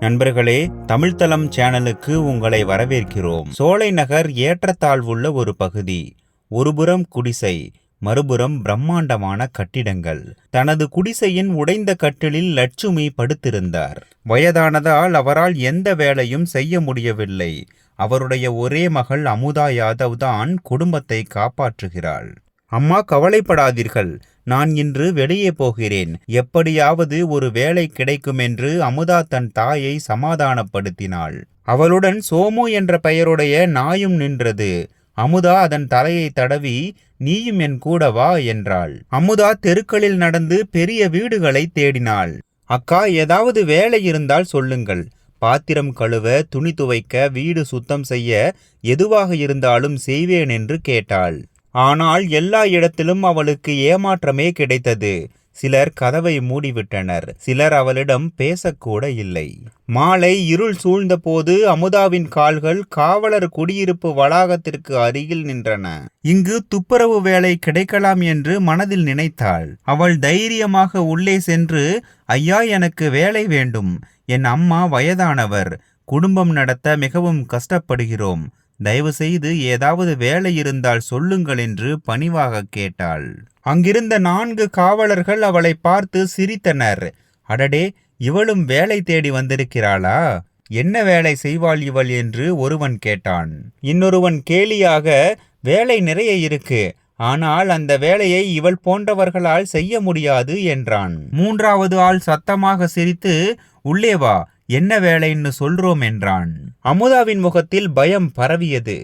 நண்பர்களே தமிழ்தளம் சேனலுக்கு உங்களை வரவேற்கிறோம். சோலை நகர் ஏற்றத்தாழ்வுள்ள ஒரு பகுதி. ஒருபுறம் குடிசை மறுபுறம் பிரம்மாண்டமான கட்டிடங்கள். தனது குடிசையின் உடைந்த கட்டிலில் லட்சுமி படுத்திருந்தார். வயதானதால் அவரால் எந்த வேலையும் செய்ய முடியவில்லை. அவருடைய ஒரே மகள் அமுதா யாதவ் தான் குடும்பத்தை காப்பாற்றுகிறாள். அம்மா கவலைப்படாதீர்கள். நான் இன்று வெளியே போகிறேன். எப்படியாவது ஒரு வேலை கிடைக்கும் என்று அமுதா தன் தாயை சமாதானப்படுத்தினாள். அவளுடன் சோமு என்ற பெயருடைய நாயும் நின்றது. அமுதா அதன் தலையை தடவி நீயும் என் கூட வா என்றாள். அமுதா தெருக்களில் நடந்து பெரிய வீடுகளை தேடினாள். அக்கா ஏதாவது வேலை இருந்தால் சொல்லுங்கள். பாத்திரம் கழுவ துணி துவைக்க வீடு சுத்தம் செய்ய எதுவாக இருந்தாலும் செய்வேன் என்று கேட்டாள். ஆனால் எல்லா இடத்திலும் அவளுக்கு ஏமாற்றமே கிடைத்தது. சிலர் கதவை மூடிவிட்டனர். சிலர் அவளிடம் பேசக்கூட இல்லை. மாலை இருள் சூழ்ந்தபோது அமுதாவின் கால்கள் காவலர் குடியிருப்பு வளாகத்திற்கு அருகில் நின்றன. இங்கு துப்புரவு வேலை கிடைக்கலாம் என்று மனதில் நினைத்தாள். அவள் தைரியமாக உள்ளே சென்று ஐயா எனக்கு வேலை வேண்டும். என் அம்மா வயதானவர். குடும்பம் நடத்த மிகவும் கஷ்டப்படுகிறோம். தயவுசெய்து ஏதாவது வேலை இருந்தால் சொல்லுங்கள் என்று பணிவாக கேட்டாள். அங்கிருந்த நான்கு காவலர்கள் அவளை பார்த்து சிரித்தனர். அடடே இவளும் வேலை தேடி வந்திருக்கிறாளா? என்ன வேலை செய்வாள் இவள் என்று ஒருவன் கேட்டான். இன்னொருவன் கேலியாக வேலை நிறைய இருக்கு. ஆனால் அந்த வேலையை இவள் போன்றவர்களால் செய்ய முடியாது என்றான். மூன்றாவது ஆள் சத்தமாக சிரித்து உள்ளே வா. என்ன வேலைன்னு சொல்றோம் என்றான். அமுதாவின் முகத்தில் பயம் பரவியது.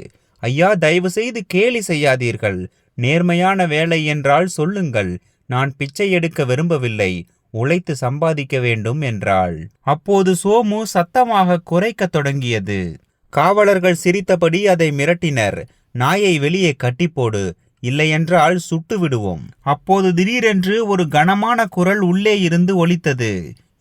ஐயா தயவு செய்து கேலி செய்யாதீர்கள். நேர்மையான வேலை என்றால் சொல்லுங்கள். நான் பிச்சை எடுக்க விரும்பவில்லை. உழைத்து சம்பாதிக்க வேண்டும் என்றாள். அப்போது சோமு சத்தமாக குறைக்கத் தொடங்கியது. காவலர்கள் சிரித்தபடி அதை மிரட்டினர். நாயை வெளியே கட்டிப்போடு. இல்லையென்றால் சுட்டு விடுவோம் அப்போது திடீரென்று ஒரு கனமான குரல் உள்ளே இருந்து ஒலித்தது.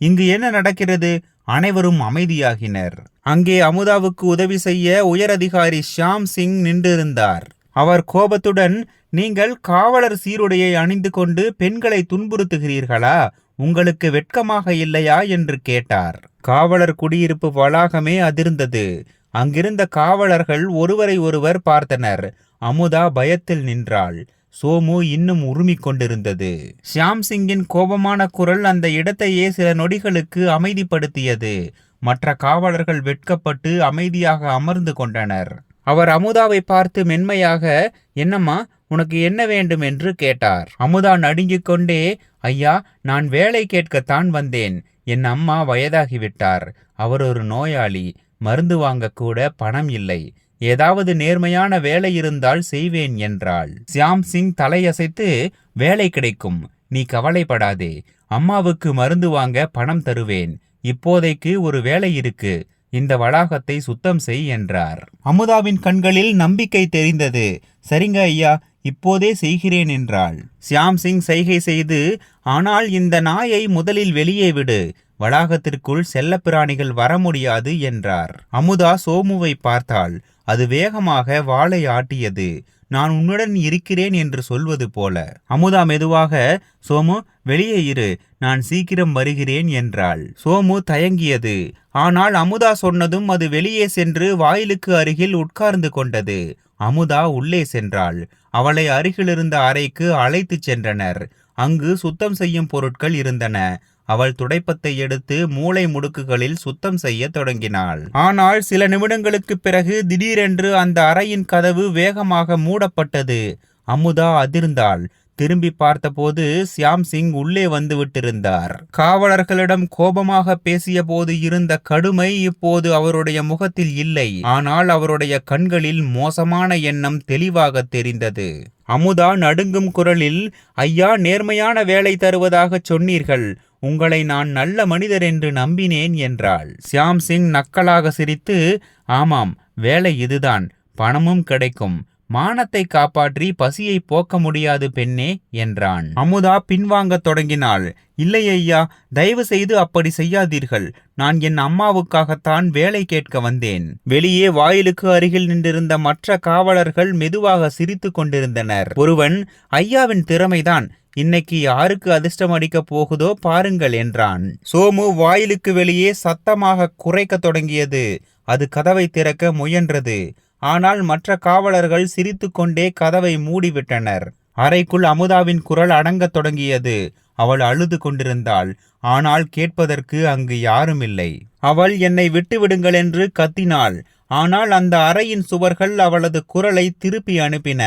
இங்கு என்ன நடக்கிறது? அனைவரும் அமைதியாகினர். அங்கே அமுதாவுக்கு உதவி செய்ய உயரதிகாரி ஷியாம் சிங் நின்றிருந்தார். அவர் கோபத்துடன் நீங்கள் காவலர் சீருடையை அணிந்து கொண்டு பெண்களை துன்புறுத்துகிறீர்களா? உங்களுக்கு வெட்கமாக இல்லையா? என்று கேட்டார். காவலர் குடியிருப்பு வளாகமே அதிர்ந்தது. அங்கிருந்த காவலர்கள் ஒருவரை ஒருவர் பார்த்தனர். அமுதா பயத்தில் நின்றாள். சோமு இன்னும் உருமிக் கொண்டிருந்தது ஷியாம் சிங்கின் கோபமான குரல் அந்த இடத்தையே சில நொடிகளுக்கு அமைதிப்படுத்தியது. மற்ற காவலர்கள் வெட்கப்பட்டு அமைதியாக அமர்ந்து கொண்டனர். அவர் அமுதாவை பார்த்து மென்மையாக என்னம்மா உனக்கு என்ன வேண்டும்? என்று கேட்டார். அமுதா நடுங்கிக் கொண்டே ஐயா நான் வேலை கேட்கத்தான் வந்தேன். என் அம்மா வயதாகிவிட்டார். அவர் ஒரு நோயாளி. மருந்து வாங்கக்கூட பணம் இல்லை. ஏதாவது நேர்மையான வேலை இருந்தால் செய்வேன் என்றாள். சியாம் சிங் தலையசைத்து வேலை கிடைக்கும் நீ கவலைப்படாதே அம்மாவுக்கு மருந்து வாங்க பணம் தருவேன் இப்போதைக்கு ஒரு வேலை இருக்கு இந்த வளாகத்தை சுத்தம் செய் என்றார். அமுதாவின் கண்களில் நம்பிக்கை தெரிந்தது. சரிங்க ஐயா இப்போதே செய்கிறேன் என்றாள். சியாம் சிங் செய்கை செய்து ஆனால் இந்த நாயை முதலில் வெளியே விடு வளாகத்திற்குள் செல்லப்பிராணிகள் வர முடியாது என்றார். அமுதா சோமுவை பார்த்தாள். அது வேகமாக வாளை ஆட்டியது. நான் உன்னுடன் இருக்கிறேன் என்று சொல்வது போல. அமுதா மெதுவாக சோமு வெளியே இரு. நான் சீக்கிரம் வருகிறேன் என்றாள். சோமு தயங்கியது. ஆனால் அமுதா சொன்னதும் அது வெளியே சென்று வாயிலுக்கு அருகில் உட்கார்ந்து கொண்டது. அமுதா உள்ளே சென்றாள். அவளை அருகிலிருந்த அறைக்கு அழைத்துச் சென்றனர். அங்கு சுத்தம் செய்யும் பொருட்கள் இருந்தன. அவள் துடைப்பத்தை எடுத்து மூளை முடுக்குகளில் சுத்தம் செய்ய தொடங்கினாள். ஆனால் சில நிமிடங்களுக்குப் பிறகு திடீரென்று அந்த அறையின் கதவு வேகமாக மூடப்பட்டது. அமுதா அதிர்ந்தாள். திரும்பி பார்த்தபோது சியாம் சிங் உள்ளே வந்து விட்டிருந்தார். காவலர்களிடம் கோபமாக பேசிய போது இருந்த கடுமை இப்போது அவருடைய முகத்தில் இல்லை. ஆனால் அவருடைய கண்களில் மோசமான எண்ணம் தெளிவாக தெரிந்தது. அமுதா நடுங்கும் குரலில் ஐயா நேர்மையான வேலை தருவதாக சொன்னீர்கள். உங்களை நான் நல்ல மனிதர் என்று நம்பினேன் என்றாள். சியாம் சிங் நக்கலாக சிரித்து ஆமாம் வேலை இதுதான் பணமும் கிடைக்கும். மானத்தை காப்பாற்றி பசியை போக்க முடியாது பெண்ணே என்றான். அமுதா பின்வாங்கத் தொடங்கினாள். இல்லை ஐயா தயவு செய்து அப்படி செய்யாதீர்கள். நான் என் அம்மாவுக்காகத்தான் வேலை கேட்க வந்தேன். வெளியே வாயிலுக்கு அருகில் நின்றிருந்த மற்ற காவலர்கள் மெதுவாக சிரித்துக் கொண்டிருந்தனர். ஒருவன் ஐயாவின் திறமைதான். இன்னைக்கு யாருக்கு அதிர்ஷ்டம் அடிக்கப் போகுதோ பாருங்கள் என்றான். சோமு வாயிலுக்கு வெளியே சத்தமாக குறைக்கத் தொடங்கியது. அது கதவை திறக்க முயன்றது. ஆனால் மற்ற காவலர்கள் சிரித்துக்கொண்டே கதவை மூடிவிட்டனர். அறைக்குள் அமுதாவின் குரல் அடங்கத் தொடங்கியது. அவள் அழுது கொண்டிருந்தாள். ஆனால் கேட்பதற்கு அங்கு யாரும் இல்லை அவள் என்னை விட்டுவிடுங்கள் என்று கத்தினாள். ஆனால் அந்த அறையின் சுவர்கள் அவளது குரலை திருப்பி அனுப்பின.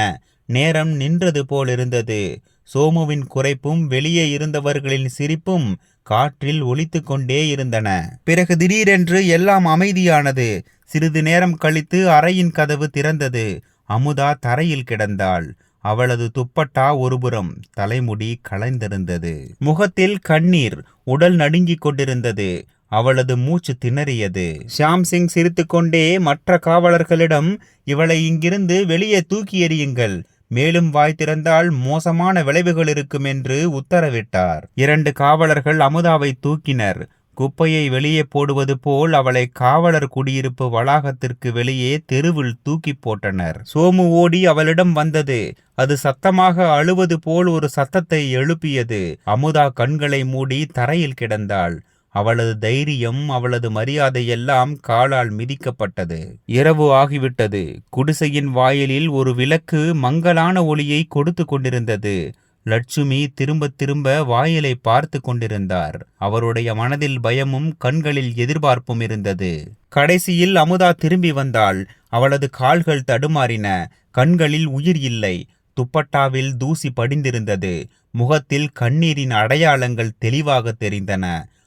நேரம் நின்றது போலிருந்தது. சோமுவின் குறைப்பும் வெளியே இருந்தவர்களின் சிரிப்பும் காற்றில் ஒலித்து கொண்டே இருந்தன. பிறகு திடீரென்று எல்லாம் அமைதியானது. சிறிது நேரம் கழித்து அறையின் கதவு திறந்தது. அமுதா தரையில் கிடந்தாள். அவளது துப்பட்டா ஒருபுறம் தலைமுடி களைந்திருந்தது. முகத்தில் கண்ணீர் உடல் நடுங்கிக் கொண்டிருந்தது. அவளது மூச்சு திணறியது. ஷாம் சிங் சிரித்துக்கொண்டே மற்ற காவலர்களிடம் இவளை இங்கிருந்து வெளியே தூக்கி எறியுங்கள். மேலும் வாய் திறந்தால் மோசமான விளைவுகள் இருக்கும் என்று உத்தரவிட்டார். இரண்டு காவலர்கள் அமுதாவை தூக்கினர். குப்பையை வெளியே போடுவது போல் அவளை காவலர் குடியிருப்பு வளாகத்திற்கு வெளியே தெருவில் தூக்கி போட்டனர். சோமு ஓடி அவளிடம் வந்தது. அது சத்தமாக அழுவது போல் ஒரு சத்தத்தை எழுப்பியது. அமுதா கண்களை மூடி தரையில் கிடந்தாள். அவளது தைரியம் அவளது மரியாதையெல்லாம் காலால் மிதிக்கப்பட்டது. இரவு ஆகிவிட்டது. குடிசையின் வாயிலில் ஒரு விளக்கு மங்கலான ஒளியை கொடுத்து கொண்டிருந்தது. லட்சுமி திரும்ப திரும்ப வாயிலை பார்த்து கொண்டிருந்தார். அவருடைய மனதில் பயமும் கண்களில் எதிர்பார்ப்பும் இருந்தது. கடைசியில் அமுதா திரும்பி வந்தாள். அவளது கால்கள் தடுமாறின. கண்களில் உயிர் இல்லை. துப்பட்டாவில் தூசி படிந்திருந்தது. முகத்தில் கண்ணீரின் அடையாளங்கள் தெளிவாக தெரிந்தன.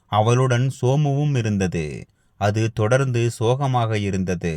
அவளுடன் சோமுவும் இருந்தது. அது தொடர்ந்து சோகமாக இருந்தது.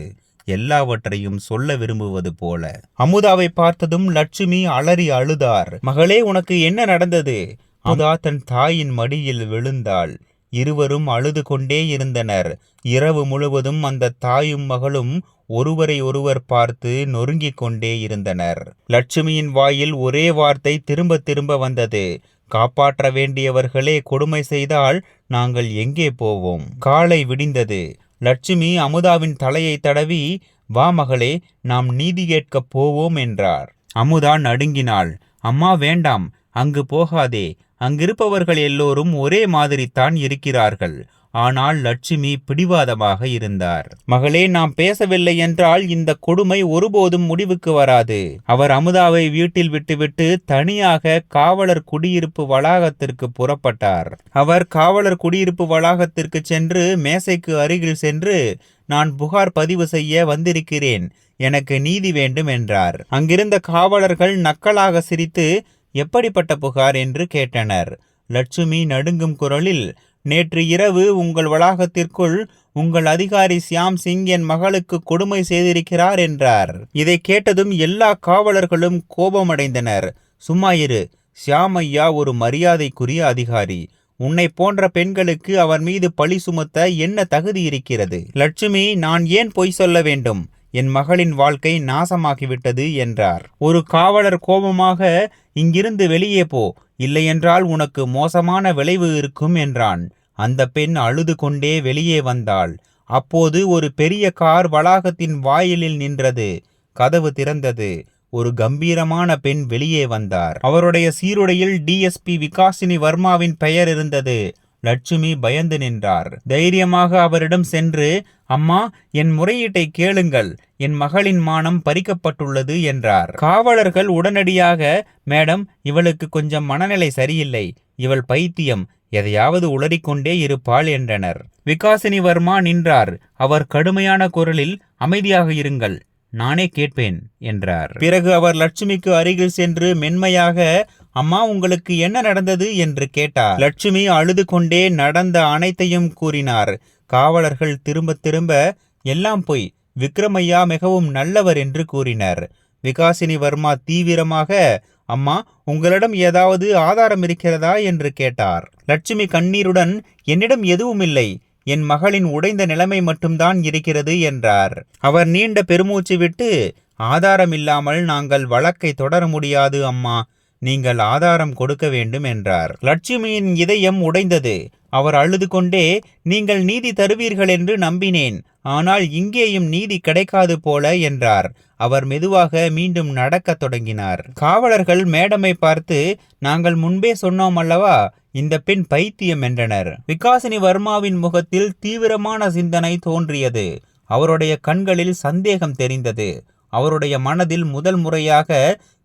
எல்லாவற்றையும் சொல்ல விரும்புவது போல. அமுதாவை பார்த்ததும் லட்சுமி அலறி அழுதார். மகளே உனக்கு என்ன நடந்தது? அமுதா தன் தாயின் மடியில் விழுந்தாள். இருவரும் அழுது கொண்டே இருந்தனர். இரவு முழுவதும் அந்த தாயும் மகளும் ஒருவரை ஒருவர் பார்த்து நொறுங்கிக் கொண்டே இருந்தனர். லட்சுமியின் வாயில் ஒரே வார்த்தை திரும்ப திரும்ப வந்தது. காப்பாற்ற வேண்டியவர்களே கொடுமை செய்தால் நாங்கள் எங்கே போவோம்? காலை விடிந்தது. லட்சுமி அமுதாவின் தலையை தடவி வா மகளே நாம் நீதி கேட்கப் போவோம் என்றார். அமுதா நடுங்கினாள். அம்மா வேண்டாம். அங்கு போகாதே. அங்கிருப்பவர்கள் எல்லோரும் ஒரே மாதிரித்தான் இருக்கிறார்கள். ஆனால் லட்சுமி பிடிவாதமாக இருந்தார். மகளே நாம் பேசவில்லை என்றால் இந்த கொடுமை ஒருபோதும் முடிவுக்கு வராது. அவர் அமுதாவை வீட்டில் விட்டுவிட்டு தனியாக காவலர் குடியிருப்பு வளாகத்திற்கு புறப்பட்டார். அவர் காவலர் குடியிருப்பு வளாகத்திற்கு சென்று மேசைக்கு அருகில் சென்று நான் புகார் பதிவு செய்ய வந்திருக்கிறேன் எனக்கு நீதி வேண்டும் என்றார். அங்கிருந்த காவலர்கள் நக்கலாக சிரித்து எப்படிப்பட்ட புகார்? என்று கேட்டனர். லட்சுமி நடுங்கும் குரலில் நேற்று இரவு உங்கள் வளாகத்திற்குள் உங்கள் அதிகாரி சியாம் சிங் என் மகளுக்கு கொடுமை செய்திருக்கிறார் என்றார். இதை கேட்டதும் எல்லா காவலர்களும் கோபமடைந்தனர். சும்மா இரு சியாம் ஐயா ஒரு மரியாதைக்குரிய அதிகாரி. உன்னை போன்ற பெண்களுக்கு அவர் மீது பழி சுமத்த என்ன தகுதி இருக்கிறது? லட்சுமி நான் ஏன் பொய் சொல்ல வேண்டும்? என் மகளின் வாழ்க்கை நாசமாகிவிட்டது என்றார். ஒரு காவலர் கோபமாக இங்கிருந்து வெளியே போ இல்லையென்றால் உனக்கு மோசமான விளைவு இருக்கும் என்றான். அந்த பெண் அழுது கொண்டே வெளியே வந்தாள். அப்போது ஒரு பெரிய கார் வளாகத்தின் வாயிலில் நின்றது. கதவு திறந்தது. ஒரு கம்பீரமான பெண் வெளியே வந்தார். அவருடைய சீருடையில் டிஎஸ்பி விகாசினி வர்மாவின் பெயர் இருந்தது. லட்சுமி பயந்து நின்றார். தைரியமாக அவரிடம் சென்று அம்மா என் முறையீட்டை கேளுங்கள். என் மகளின் மானம் பறிக்கப்பட்டுள்ளது என்றார். காவலர்கள் உடனடியாக மேடம் இவளுக்கு கொஞ்சம் மனநிலை சரியில்லை. இவள் பைத்தியம். எதையாவது உளறிக்கொண்டே இருப்பாள் என்றனர். விகாசினி வர்மா நின்றார். அவர் கடுமையான குரலில் அமைதியாக இருங்கள். நானே கேட்பேன் என்றார். பிறகு அவர் லட்சுமிக்கு அருகில் சென்று மென்மையாக அம்மா உங்களுக்கு என்ன நடந்தது? என்று கேட்டார். லட்சுமி அழுது கொண்டே நடந்த அனைத்தையும் கூறினார். காவலர்கள் திரும்ப திரும்ப எல்லாம் போய். விக்ரமையா மிகவும் நல்லவர் என்று கூறினர். விகாசினி வர்மா தீவிரமாக அம்மா உங்களிடம் ஏதாவது ஆதாரம் இருக்கிறதா? என்று கேட்டார். லட்சுமி கண்ணீருடன் என்னிடம் எதுவும் இல்லை. என் மகளின் உடைந்த நிலைமை மட்டும்தான் இருக்கிறது என்றார். அவர் நீண்ட பெருமூச்சு விட்டு ஆதாரம் இல்லாமல் நாங்கள் வழக்கை தொடர முடியாது அம்மா. நீங்கள் ஆதாரம் கொடுக்க வேண்டும் என்றார். லட்சுமியின் இதயம் உடைந்தது. அவர் அழுது கொண்டே நீங்கள் நீதி தருவீர்கள் என்று நம்பினேன். ஆனால் இங்கேயும் நீதி கிடைக்காது போல என்றார். அவர் மெதுவாக மீண்டும் நடக்கத் தொடங்கினார். காவலர்கள் மேடமை பார்த்து நாங்கள் முன்பே சொன்னோம் அல்லவா? இந்த பெண் பைத்தியம் என்றனர். விகாசினி வர்மாவின் முகத்தில் தீவிரமான சிந்தனை தோன்றியது. அவருடைய கண்களில் சந்தேகம் தெரிந்தது. அவருடைய மனதில் முதல் முறையாக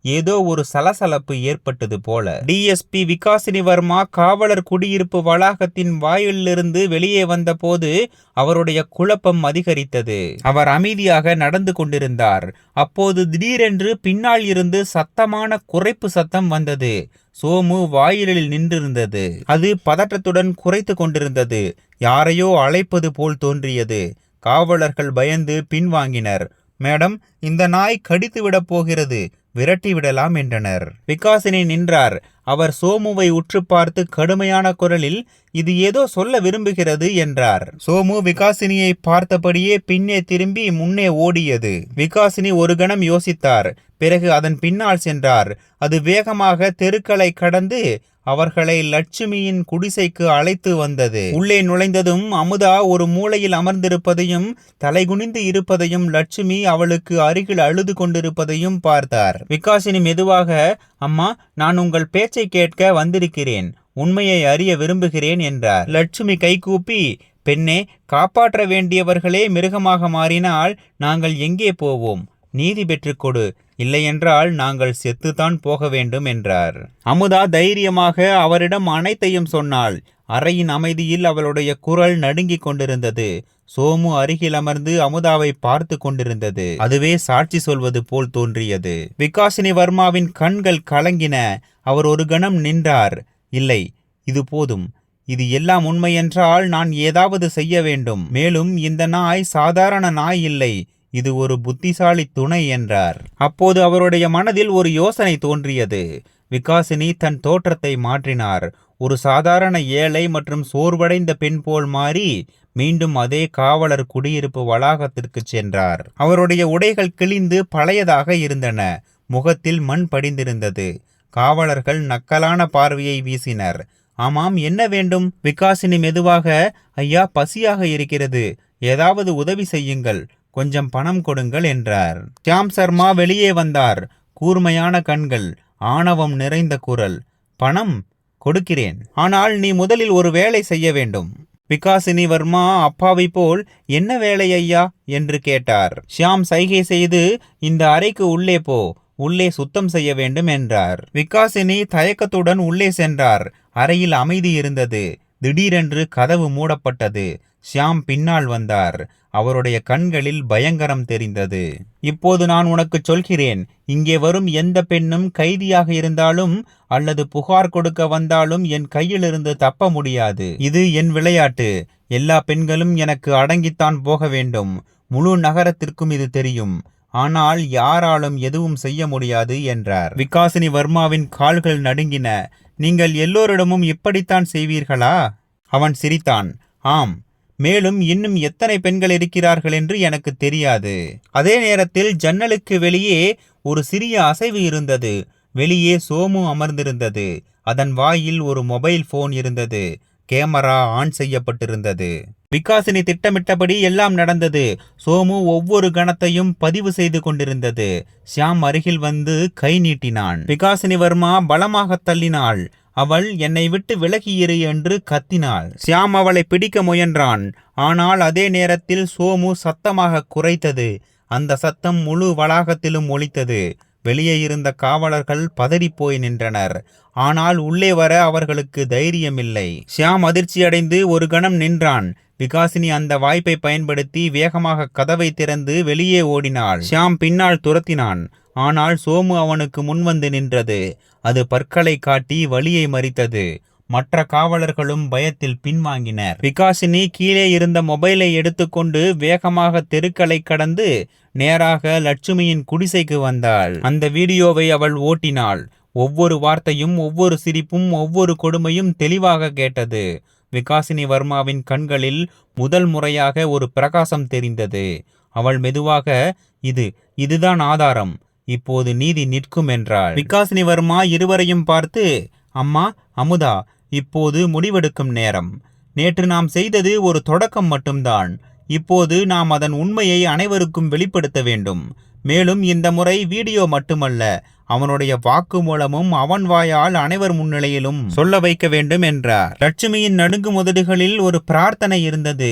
ஏதோ ஒரு சலசலப்பு ஏற்பட்டது போல. டிஎஸ்பி விகாசினி வர்மா காவலர் குடியிருப்பு வளாகத்தின் வாயிலிருந்து வெளியே வந்தபோது அவருடைய குழப்பம் அதிகரித்தது. அவர் அமைதியாக நடந்து கொண்டிருந்தார். அப்போது திடீரென்று பின்னால் இருந்து சத்தமான குறைப்பு சத்தம் வந்தது. சோமு வாயிலில் நின்றிருந்தது. அது பதற்றத்துடன் குறைத்து கொண்டிருந்தது. யாரையோ அழைப்பது போல் தோன்றியது. காவலர்கள் பயந்து பின்வாங்கினர். மேடம் இந்த நாய் கடித்து விடப் போகிறது விரட்டி விடலாம் என்றனர். விகாசினி நின்றார். அவர் சோமுவை உற்று பார்த்து கடுமையான குரலில் இது ஏதோ சொல்ல விரும்புகிறது என்றார். சோமு விகாசினியை பார்த்தபடியே பின்னே திரும்பி முன்னே ஓடியது. விகாசினி ஒரு கணம் யோசித்தார். பிறகு அதன் பின்னால் சென்றார். அது வேகமாக தெருக்களை கடந்து அவர்களை லட்சுமியின் குடிசைக்கு அழைத்து வந்தது. உள்ளே நுழைந்ததும் அமுதா ஒரு மூலையில் அமர்ந்திருப்பதையும் தலைகுனிந்து இருப்பதையும் லட்சுமி அவளுக்கு அருகில் அழுது கொண்டிருப்பதையும் பார்த்தார். விகாசினி மெதுவாக அம்மா நான் உங்கள் பேச்சை கேட்க வந்திருக்கிறேன். உண்மையை அறிய விரும்புகிறேன் என்றார். லட்சுமி கைகூப்பி பெண்ணே காப்பாற்ற வேண்டியவர்களே மிருகமாக மாறினால் நாங்கள் எங்கே போவோம்? நீதி பெற்றுக்கொடு இல்லையென்றால் நாங்கள் செத்துத்தான் போக வேண்டும் என்றார். அமுதா தைரியமாக அவரிடம் அனைத்தையும் சொன்னாள். அறையின் அமைதியில் அவளுடைய குரல் நடுங்கிக் கொண்டிருந்தது. சோமு அருகில் அமர்ந்து அமுதாவை பார்த்து கொண்டிருந்தது. அதுவே சாட்சி சொல்வது போல் தோன்றியது. விகாசினி வர்மாவின் கண்கள் கலங்கின. அவர் ஒரு கணம் நின்றார். இல்லை இது போதும். இது எல்லாம் உண்மையென்றால் நான் ஏதாவது செய்ய வேண்டும். மேலும் இந்த நாய் சாதாரண நாய் இல்லை. இது ஒரு புத்திசாலி துணை என்றார். அப்போது அவருடைய மனதில் ஒரு யோசனை தோன்றியது. விகாசினி தன் தோற்றத்தை மாற்றினார். ஒரு சாதாரண ஏழை மற்றும் சோர்வடைந்த பெண் போல் மாறி மீண்டும் அதே காவலர் குடியிருப்பு வளாகத்திற்கு சென்றார். அவருடைய உடைகள் கிழிந்து பழையதாக இருந்தன. முகத்தில் மண் படிந்திருந்தது. காவலர்கள் நக்கலான பார்வையை வீசினர். ஆமாம் என்ன வேண்டும்? விகாசினி மெதுவாக ஐயா பசியாக இருக்கிறது. ஏதாவது உதவி செய்யுங்கள். கொஞ்சம் பணம் கொடுங்கள் என்றார். ஷியாம் சர்மா வெளியே வந்தார். கூர்மையான கண்கள் ஆணவம் நிறைந்த குரல். பணம் கொடுக்கிறேன். ஆனால் நீ முதலில் ஒரு வேலை செய்ய வேண்டும். விகாசினி வர்மா அப்பாவை போல் என்ன வேலை ஐயா என்று கேட்டார். ஷியாம் சைகை செய்து இந்த அறைக்கு உள்ளே போ. உள்ளே சுத்தம் செய்ய வேண்டும் என்றார். விகாசினி தயக்கத்துடன் உள்ளே சென்றார். அறையில் அமைதி இருந்தது. திடீரென்று கதவு மூடப்பட்டது. ஷியாம் பின்னால் வந்தார். அவருடைய கண்களில் பயங்கரம் தெரிந்தது. இப்போது நான் உனக்கு சொல்கிறேன் இங்கே வரும் எந்த பெண்ணும் கைதியாக இருந்தாலும் அல்லது புகார் கொடுக்க வந்தாலும் என் கையிலிருந்து தப்ப முடியாது. இது என் விளையாட்டு. எல்லா பெண்களும் எனக்கு அடங்கித்தான் போக வேண்டும். முழு நகரத்திற்கும் இது தெரியும். ஆனால் யாராலும் எதுவும் செய்ய முடியாது என்றார். விகாசினி வர்மாவின் கால்கள் நடுங்கின. நீங்கள் எல்லோரிடமும் இப்படித்தான் செய்வீர்களா? அவன் சிரித்தான். ஆம். மேலும் இன்னும் எத்தனை பெண்கள் இருக்கிறார்கள் என்று எனக்கு தெரியாது. அதே நேரத்தில் ஜன்னலுக்கு வெளியே ஒரு சிறிய அசைவு இருந்தது. வெளியே சோமு அமர்ந்திருந்தது. அதன் வாயில் ஒரு மொபைல் போன் இருந்தது. கேமரா ஆன் செய்யப்பட்டிருந்தது. விகாசினி திட்டமிட்டபடி எல்லாம் நடந்தது. சோமு ஒவ்வொரு கணத்தையும் பதிவு செய்து கொண்டிருந்தது. ஷியாம் அருகில் வந்து கை நீட்டினான். விகாசினி வர்மா பலமாக தள்ளினாள். அவள் என்னை விட்டு விலகியிரு என்று கத்தினாள். சியாம் அவளை பிடிக்க முயன்றான். ஆனால் அதே நேரத்தில் சோமு சத்தமாக குறைத்தது. அந்த சத்தம் முழு வளாகத்திலும் ஒலித்தது. வெளியே இருந்த காவலர்கள் பதறிப்போய் நின்றனர். ஆனால் உள்ளே வர அவர்களுக்கு தைரியமில்லை. ஷியாம் அதிர்ச்சியடைந்து ஒரு கணம் நின்றான். விகாசினி அந்த வாய்ப்பை பயன்படுத்தி வேகமாக கதவை திறந்து வெளியே ஓடினாள். ஷியாம் பின்னால் துரத்தினான். ஆனால் சோமு அவனுக்கு முன்வந்து நின்றது. அது பற்களை காட்டி வழியை மறித்தது. மற்ற காவலர்களும் பயத்தில் பின்வாங்கினர். விகாசினி கீழே இருந்த மொபைலை எடுத்துக்கொண்டு வேகமாக தெருக்களை கடந்து நேராக லட்சுமியின் குடிசைக்கு வந்தாள். அந்த வீடியோவை அவள் ஓட்டினாள். ஒவ்வொரு வார்த்தையும் ஒவ்வொரு சிரிப்பும் ஒவ்வொரு கொடுமையும் தெளிவாக கேட்டது. விகாசினி வர்மாவின் கண்களில் முதல் முறையாக ஒரு பிரகாசம் தெரிந்தது. அவள் மெதுவாக இது இதுதான் ஆதாரம். இப்போது நீதி நிற்கும் என்றாள். விகாசினி வர்மா இருவரையும் பார்த்து அம்மா அமுதா இப்போது முடிவெடுக்கும் நேரம். நேற்று நாம் செய்தது ஒரு தொடக்கம் மட்டும்தான். இப்போது நாம் அதன் உண்மையை அனைவருக்கும் வெளிப்படுத்த வேண்டும். மேலும் இந்த முறை வீடியோ மட்டுமல்ல அவனுடைய வாக்கு மூலமும் அவன் வாயால் அனைவர் முன்னிலையிலும் சொல்ல வைக்க வேண்டும் என்றார். லட்சுமியின் நடுங்கு முதடுகளில் ஒரு பிரார்த்தனை இருந்தது.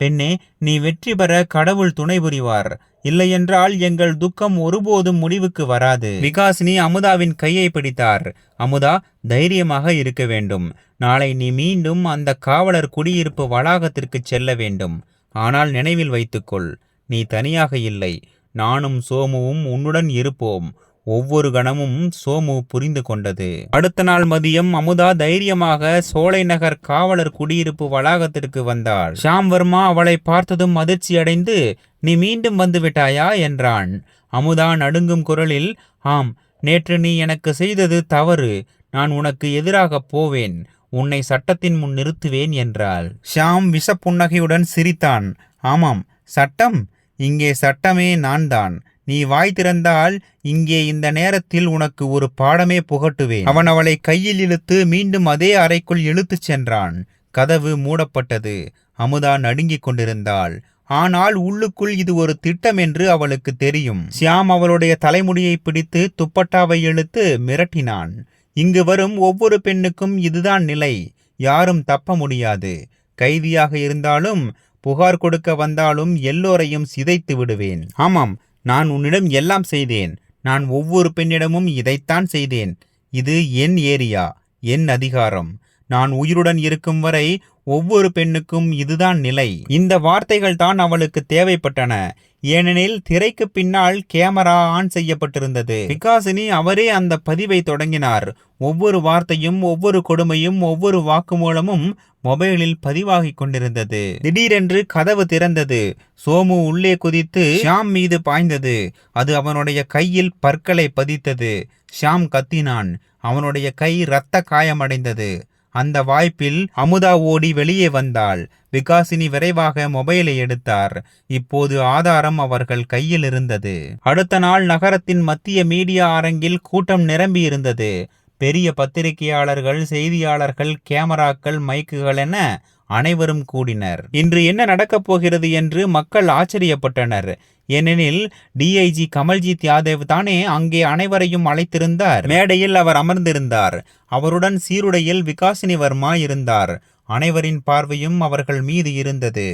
பெண்ணே நீ வெற்றி பெற கடவுள் துணை புரிவார். இல்லையென்றால் எங்கள் துக்கம் ஒருபோதும் முடிவுக்கு வராது விகாசினி அமுதாவின் கையை பிடித்தார். அமுதா தைரியமாக இருக்க வேண்டும். நாளை நீ மீண்டும் அந்த காவலர் குடியிருப்பு வளாகத்திற்கு செல்ல வேண்டும். ஆனால் நினைவில் வைத்துக்கொள். நீ தனியாக இல்லை. நானும் சோமுவும் உன்னுடன் இருப்போம். ஒவ்வொரு கணமும் சோமு புரிந்து கொண்டது. அடுத்த நாள் மதியம் அமுதா தைரியமாக சோலை நகர் காவலர் குடியிருப்பு வளாகத்திற்கு வந்தாள். ஷாம் வர்மா அவளை பார்த்ததும் அதிர்ச்சி அடைந்து நீ மீண்டும் வந்து விட்டாயா? என்றான். அமுதா நடுங்கும் குரலில் ஆம் நேற்று நீ எனக்கு செய்தது தவறு. நான் உனக்கு எதிராக போவேன். உன்னை சட்டத்தின் முன் நிறுத்துவேன் என்றாள். ஷாம் விஷப்புன்னகையுடன் சிரித்தான். ஆமாம் சட்டம்? இங்கே சட்டமே நான்தான். நீ வாய் திறந்தால் இங்கே இந்த நேரத்தில் உனக்கு ஒரு பாடமே புகட்டுவேன். அவன் அவளை கையில் இழுத்து மீண்டும் அதே அறைக்குள் இழுத்துச் சென்றான். கதவு மூடப்பட்டது. அமுதா நடுங்கிக் கொண்டிருந்தாள். ஆனால் உள்ளுக்குள் இது ஒரு திட்டம் என்று அவளுக்கு தெரியும். சியாம் அவளுடைய தலைமுடியை பிடித்து துப்பட்டாவை இழுத்து மிரட்டினான். இங்கு வரும் ஒவ்வொரு பெண்ணுக்கும் இதுதான் நிலை. யாரும் தப்ப முடியாது. கைதியாக இருந்தாலும் புகார் கொடுக்க வந்தாலும் எல்லோரையும் சிதைத்து விடுவேன். ஆமாம் நான் உன்னிடம் எல்லாம் செய்தேன். நான் ஒவ்வொரு பெண்ணிடமும் இதைத்தான் செய்தேன். இது என் ஏரியா என் அதிகாரம். நான் உயிருடன் இருக்கும் வரை ஒவ்வொரு பெண்ணுக்கும் இதுதான் நிலை. இந்த வார்த்தைகள் தான் அவளுக்கு தேவைப்பட்டன. ஏனெனில் திரைக்கு பின்னால் கேமரா ஆன் செய்யப்பட்டிருந்தது. விகாசினி அவரே அந்த பதிவை தொடங்கினார். ஒவ்வொரு வார்த்தையும் ஒவ்வொரு கொடுமையும் ஒவ்வொரு வாக்குமூலமும் மொபைலில் பதிவாகிக் கொண்டிருந்தது. திடீரென்று கதவு திறந்தது. சோமு உள்ளே குதித்து ஷாம் மீது பாய்ந்தது. அது அவனுடைய கையில் பற்களை பதித்தது. ஷாம் கத்தினான். அவனுடைய கை இரத்த காயமடைந்தது. அந்த வாய்ப்பில் அமுதா ஓடி வெளியே வந்தாள். விகாசினி விரைவாக மொபைலை எடுத்தார். இப்போது ஆதாரம் அவர்கள் கையில் இருந்தது. அடுத்த நாள் நகரத்தின் மத்திய மீடியா அரங்கில் கூட்டம் நிரம்பி இருந்தது பெரிய பத்திரிகையாளர்கள் செய்தியாளர்கள் கேமராக்கள் மைக்குகள் என அனைவரும் கூடினர். இன்று என்ன நடக்கப் போகிறது என்று மக்கள் ஆச்சரியப்பட்டனர். ஏனெனில் டிஐஜி கமல்ஜித் யாதவ் தானே அங்கே அனைவரையும் அழைத்திருந்தார். மேடையில் அவர் அமர்ந்திருந்தார். அவருடன் சீருடையில் விகாசினி வர்மா இருந்தார். அனைவரின் பார்வையும் அவர்கள் மீது இருந்தது.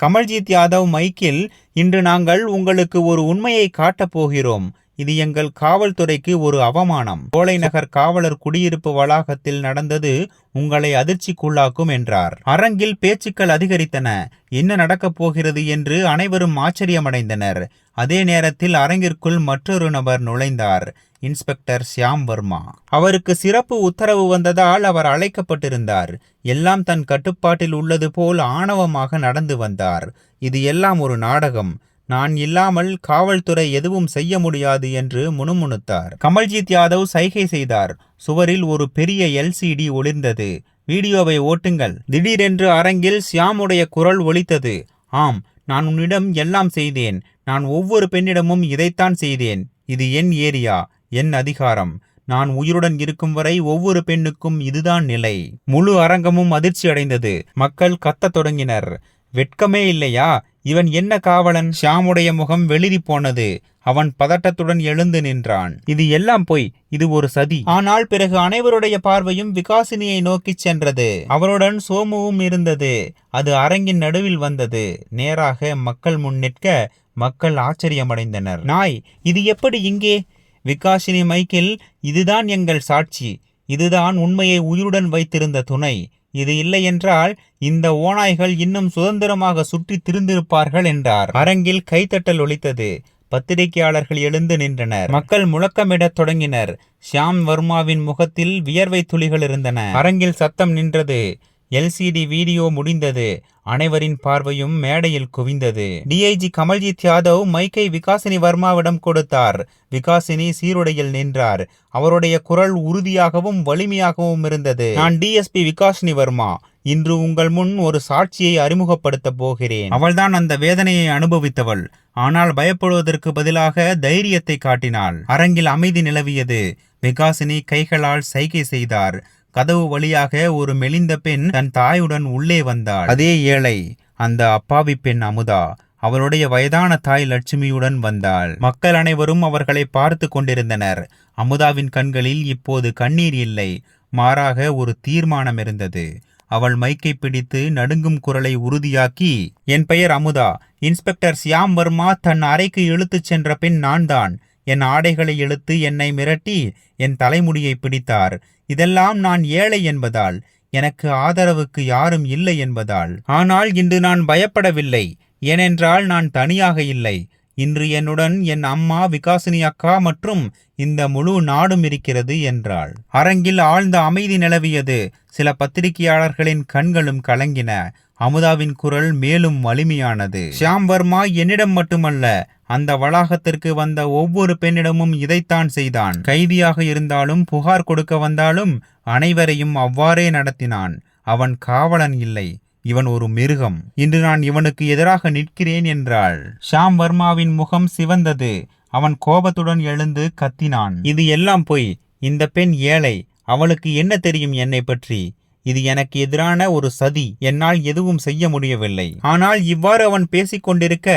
கமல்ஜித் யாதவ் மைக்கில் இன்று நாங்கள் உங்களுக்கு ஒரு உண்மையை காட்டப் போகிறோம். இது எங்கள் காவல்துறைக்கு ஒரு அவமானம். கோளை நகர் காவலர் குடியிருப்பு வளாகத்தில் நடந்தது உங்களை அதிர்ச்சிக்குள்ளாக்கும் என்றார். அரங்கில் பேச்சுக்கள் அதிகரித்தன. என்ன நடக்கப் போகிறது என்று அனைவரும் ஆச்சரியமடைந்தனர். அதே நேரத்தில் அரங்கிற்குள் மற்றொரு நபர் நுழைந்தார். இன்ஸ்பெக்டர் ஷியாம் வர்மா. அவருக்கு சிறப்பு உத்தரவு வந்ததால் அவர் அழைக்கப்பட்டிருந்தார். எல்லாம் தன் கட்டுப்பாட்டில் உள்ளது போல் ஆணவமாக நடந்து வந்தார். இது எல்லாம் ஒரு நாடகம். நான் இல்லாமல் காவல்துறை எதுவும் செய்ய முடியாது என்று முணுமுணுத்தார். கமல்ஜித் யாதவ் சைகை செய்தார். சுவரில் ஒரு பெரிய எல்சிடி ஒளிர்ந்தது. வீடியோவை ஓட்டுங்கள். திடீரென்று அரங்கில் சியாமுடைய குரல் ஒலித்தது. ஆம் நான் உன்னிடம் எல்லாம் செய்தேன். நான் ஒவ்வொரு பெண்ணிடமும் இதைத்தான் செய்தேன். இது என் ஏரியா என் அதிகாரம். நான் உயிருடன் இருக்கும் வரை ஒவ்வொரு பெண்ணுக்கும் இதுதான் நிலை. முழு அரங்கமும் அதிர்ச்சி அடைந்தது மக்கள் கத்தத் தொடங்கினர். வெட்கமே இல்லையா? இவன் என்ன காவலன்? ஷாமுடைய முகம் வெளிரி போனது. அவன் பதட்டத்துடன் எழுந்து நின்றான். இது எல்லாம் போய். இது ஒரு சதி. ஆனால் பிறகு அனைவருடைய பார்வையும் விகாசினியை நோக்கிச் சென்றது. அவருடன் சோமுவும் இருந்தது. அது அரங்கின் நடுவில் வந்தது. நேராக மக்கள் முன் நிற்க மக்கள் ஆச்சரியமடைந்தனர். நாய் இது எப்படி இங்கே? விகாசினி மைக்கில் இதுதான் எங்கள் சாட்சி. இதுதான் உண்மையை உயிருடன் வைத்திருந்த துணை. இது இல்லையென்றால் இந்த ஓநாய்கள் இன்னும் சுதந்திரமாக சுற்றி திரிந்திருப்பார்கள் என்றார். அரங்கில் கைத்தட்டல் ஒலித்தது. பத்திரிகையாளர்கள் எழுந்து நின்றனர். மக்கள் முழக்கமிடத் தொடங்கினர். ஷியாம் வர்மாவின் முகத்தில் வியர்வை துளிகள் இருந்தன. அரங்கில் சத்தம் நின்றது. எல்சிடி வீடியோ முடிந்தது. அனைவரின் பார்வையும் மேடையில் குவிந்தது. டிஐஜி கமல்ஜித் யாதவ் மைக்கை விகாசினி வர்மாவிடம் கொடுத்தார். விகாசினி சீருடையில் நின்றார். அவருடைய குரல் உறுதியாகவும் வலிமையாகவும் இருந்தது. நான் டிஎஸ்பி விகாசினி வர்மா. இன்று உங்கள் முன் ஒரு சாட்சியை அறிமுகப்படுத்தப் போகிறேன். அவள்தான் அந்த வேதனையை அனுபவித்தவள். ஆனால் பயப்படுவதற்கு பதிலாக தைரியத்தை காட்டினாள். அரங்கில் அமைதி நிலவியது. விகாசினி கைகளால் சைகை செய்தார். கதவு வழியாக ஒரு மெலிந்த பெண் தன் தாயுடன் உள்ளே வந்தாள். அதே ஏழை அந்த அப்பாவி பெண் அமுதா அவளுடைய வயதான தாய் லட்சுமியுடன் வந்தாள். மக்கள் அனைவரும் அவர்களை பார்த்து கொண்டிருந்தனர். அமுதாவின் கண்களில் இப்போது கண்ணீர் இல்லை. மாறாக ஒரு தீர்மானம் இருந்தது. அவள் மைக்கை பிடித்து நடுங்கும் குரலை உறுதியாக்கி என் பெயர் அமுதா. இன்ஸ்பெக்டர் சியாம் வர்மா தன் அறைக்கு இழுத்துச் சென்ற பின் நான்தான். என் ஆடைகளை இழுத்து என்னை மிரட்டி என் தலைமுடியை பிடித்தார். இதெல்லாம் நான் ஏழை என்பதால் எனக்கு ஆதரவுக்கு யாரும் இல்லை என்பதால். ஆனால் இன்று நான் பயப்படவில்லை. ஏனென்றால் நான் தனியாக இல்லை. இன்று என்னுடன் என் அம்மா விகாசினி அக்கா மற்றும் இந்த முழு நாடும் இருக்கிறது என்றாள். அரங்கில் ஆழ்ந்த அமைதி நிலவியது. சில பத்திரிகையாளர்களின் கண்களும் கலங்கின. அமுதாவின் குரல் மேலும் வலிமையானது. ஷியாம் வர்மா என்னிடம் மட்டுமல்ல அந்த வளாகத்திற்கு வந்த ஒவ்வொரு பெண்ணிடமும் இதைத்தான் செய்தான். கைதியாக இருந்தாலும் புகார் கொடுக்க வந்தாலும் அனைவரையும் அவ்வாறே நடத்தினான். அவன் காவலன் இல்லை. இவன் ஒரு மிருகம். இன்று நான் இவனுக்கு எதிராக நிற்கிறேன் என்றாள். ஷாம் வர்மாவின் முகம் சிவந்தது. அவன் கோபத்துடன் எழுந்து கத்தினான். இது எல்லாம் பொய். இந்த பெண் ஏழை. அவளுக்கு என்ன தெரியும் என்னை பற்றி? இது எனக்கு எதிரான ஒரு சதி. என்னால் எதுவும் செய்ய முடியவில்லை. ஆனால் இவ்வாறு அவன் பேசிக்கொண்டிருக்க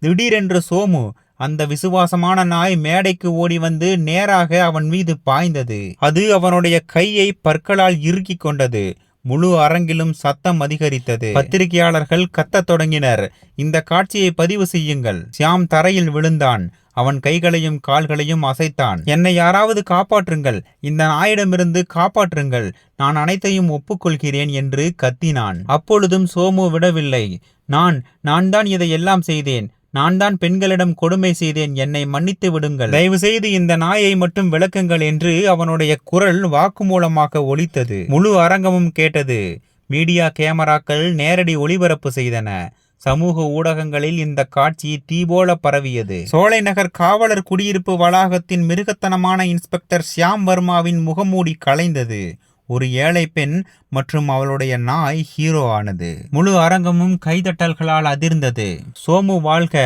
திடீரென்று சோமு அந்த விசுவாசமான நாய் மேடைக்கு ஓடி வந்து நேராக அவன் மீது பாய்ந்தது. அது அவனுடைய கையை பற்களால் இறுக்கிக் கொண்டது. முழு அரங்கிலும் சத்தம் அதிகரித்தது. பத்திரிகையாளர்கள் கத்தத் தொடங்கினர். இந்த காட்சியை பதிவு செய்யுங்கள். சியாம் தரையில் விழுந்தான். அவன் கைகளையும் கால்களையும் அசைத்தான். என்னை யாராவது காப்பாற்றுங்கள். இந்த நாயிடமிருந்து காப்பாற்றுங்கள். நான் அனைத்தையும் ஒப்புக்கொள்கிறேன் என்று கத்தினான். அப்பொழுதும் சோமு விடவில்லை. நான் நான் தான் இதை எல்லாம் செய்தேன். நான் தான் பெண்களிடம் கொடுமை செய்தேன் என்னை மன்னித்து விடுங்கள். தயவு செய்து இந்த நாயை மட்டும் விளக்குங்கள் என்று அவனுடைய குரல் வாக்குமூலமாக ஒலித்தது. முழு அரங்கமும் கேட்டது. மீடியா கேமராக்கள் நேரடி ஒளிபரப்பு செய்தன. சமூக ஊடகங்களில் இந்த காட்சி தீபோல பரவியது. சோலை நகர் காவலர் குடியிருப்பு வளாகத்தின் மிருகத்தனமான இன்ஸ்பெக்டர் ஷியாம் வர்மாவின் முகமூடி கலைந்தது. ஒரு ஏழை பெண் மற்றும் அவளுடைய நாய் ஹீரோ ஆனது. முழு அரங்கமும் கைதட்டல்களால் அதிர்ந்தது. சோமு வாழ்க!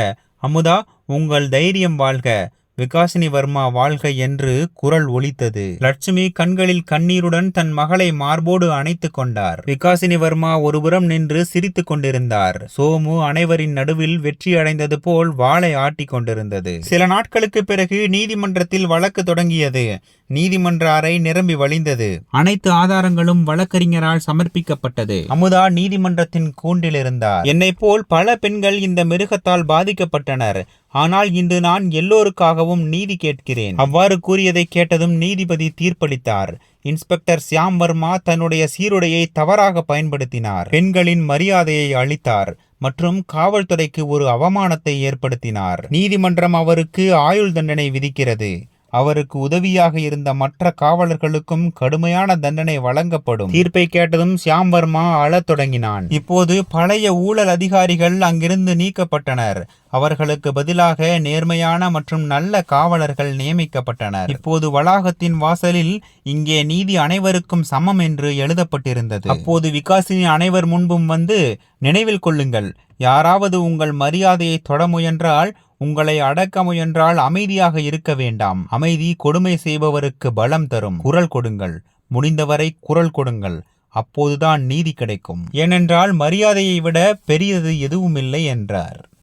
அமுதா உங்கள் தைரியம் வாழ்க! விகாசினி வர்மா வாழ்க என்று குரல் ஒலித்தது. லட்சுமி கண்களில் கண்ணீருடன் தன் மகளை மார்போடு அணைத்து கொண்டார். விகாசினி வர்மா ஒருபுறம் நின்று சிரித்துக் கொண்டிருந்தார். சோமு அனைவரின் நடுவில் வெற்றி அடைந்தது போல் வாளை ஆட்டிக் கொண்டிருந்தது. சில நாட்களுக்கு பிறகு நீதிமன்றத்தில் வழக்கு தொடங்கியது. நீதிமன்ற அறை நிரம்பி வழிந்தது. அனைத்து ஆதாரங்களும் வழக்கறிஞரால் சமர்ப்பிக்கப்பட்டது. அமுதா நீதிமன்றத்தின் கூண்டில் இருந்தார். என்னை போல் பல பெண்கள் இந்த மிருகத்தால் பாதிக்கப்பட்டனர். ஆனால் இன்று நான் எல்லோருக்காகவும் நீதி கேட்கிறேன். அவ்வாறு கூறியதை கேட்டதும் நீதிபதி தீர்ப்பளித்தார். இன்ஸ்பெக்டர் சியாம் வர்மா தன்னுடைய சீருடையை தவறாக பயன்படுத்தினார். பெண்களின் மரியாதையை அளித்தார் மற்றும் காவல்துறைக்கு ஒரு அவமானத்தை ஏற்படுத்தினார். நீதிமன்றம் அவருக்கு ஆயுள் தண்டனை விதிக்கிறது. அவருக்கு உதவியாக இருந்த மற்ற காவலர்களுக்கும் கடுமையான தண்டனை வழங்கப்படும். தீர்ப்பை கேட்டதும் சியாம் வர்மா அழத் தொடங்கினான். இப்போது பழைய ஊழல் அதிகாரிகள் அங்கிருந்து நீக்கப்பட்டனர். அவர்களுக்கு பதிலாக நேர்மையான மற்றும் நல்ல காவலர்கள் நியமிக்கப்பட்டனர். இப்போது வளாகத்தின் வாசலில் இங்கே நீதி அனைவருக்கும் சமம் என்று எழுதப்பட்டிருந்தது. அப்போது விகாசினி அனைவர் முன்பும் வந்து நினைவில் கொள்ளுங்கள். யாராவது உங்கள் மரியாதையை தொட முயன்றால் உங்களை அடக்க முயன்றால் அமைதியாக இருக்க வேண்டாம். அமைதி கொடுமை செய்பவருக்கு பலம் தரும். குரல் கொடுங்கள். முடிந்தவரை குரல் கொடுங்கள். அப்போதுதான் நீதி கிடைக்கும். ஏனென்றால் மரியாதையை விட பெரியது எதுவுமில்லை என்றார்.